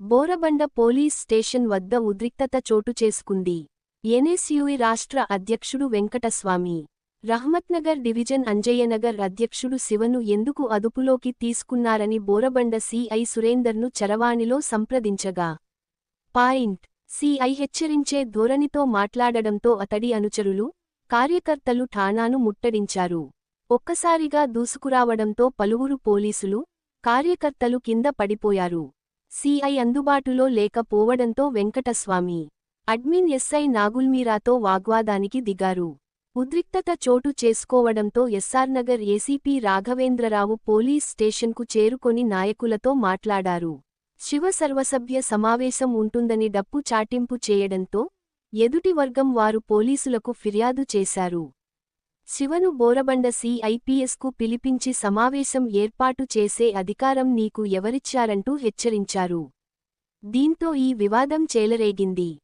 Borabanda police station వద్ద ఉద్రిక్తత చోటు చేసుకుంది. ఎన్ఎస్యుఇ రాష్ట్ర అధ్యక్షుడు వెంకటస్వామి. రహమత్నగర్ డివిజన్ అంజయ్యనగర్ అధ్యక్షుడు శివను ఎందుకు అదుపులోకి తీసుకున్నారని బోరబండ సిఐ సురేందర్ను చరవాణిలో సంప్రదించగా. పాయింట్. సిఐ హెచ్చరించే ధోరణితో మాట్లాడడంతో అతడి అనుచరులు కార్యకర్తలు ఠాణాను ముట్టడించారు. ఒక్కసారిగా దూసుకురావడంతో పలువురు పోలీసులు కార్యకర్తలు కింద పడిపోయారు. సిఐ అందుబాటులో లేకపోవడంతో వెంకటస్వామి. అడ్మిన్ ఎస్ఐ నాగుల్మీరాతో వాగ్వాదానికి దిగారు. ఉద్రిక్తత చోటు చేసుకోవడంతో ఎస్ఆర్నగర్ ఏసీపీ రాఘవేంద్రరావు పోలీస్ స్టేషన్కు చేరుకొని నాయకులతో మాట్లాడారు. శివ సర్వసభ్య సమావేశం ఉంటుందని డప్పు చాటింపు చేయడంతో ఎదుటి వర్గం వారు పోలీసులకు ఫిర్యాదు చేశారు. శివను బోరబండ సిఐపిఎస్కు పిలిపించి సమావేశం ఏర్పాటు చేసే అధికారం నీకు ఎవరిచ్చారంటూ హెచ్చరించారు. దీంతో ఈ వివాదం చేలరేగింది.